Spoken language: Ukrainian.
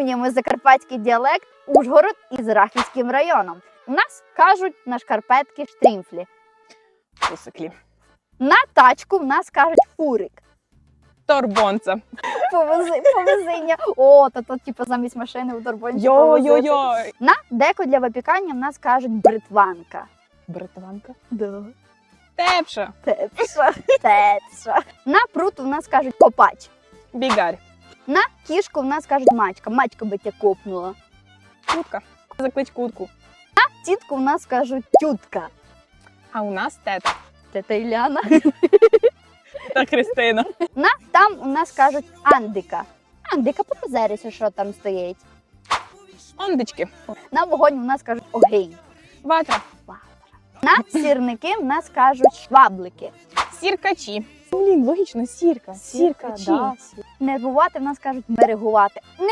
Порівнюємо закарпатський діалект Ужгород із Рахівським районом. У нас кажуть на шкарпетки штрімфлі. Усиклі. На тачку в нас кажуть фурик. Торбонца. Повози, повозиння. О, то тут типу замість машини в торбонці. Йо-йо-йо. На деко для випікання в нас кажуть бритванка. Бритванка. Да. Тепша. Тепша, тепша. На прут в нас кажуть копач. Бігарь. На кішку в нас кажуть мачка. Мачка би тя копнула. Кутка. Заклич кутку. На тітку в нас кажуть тютка. А у нас тета. Тета Іляна. Та Христина. На там у нас кажуть андика. Андика, попозерися, що там стоїть. Ондички. На вогонь у нас кажуть огінь. Ватра. На сірники в нас кажуть шваблики. Сіркачі. Блін, логічно, сірка. сірка, да. Нервувати в нас кажуть мерегувати. Не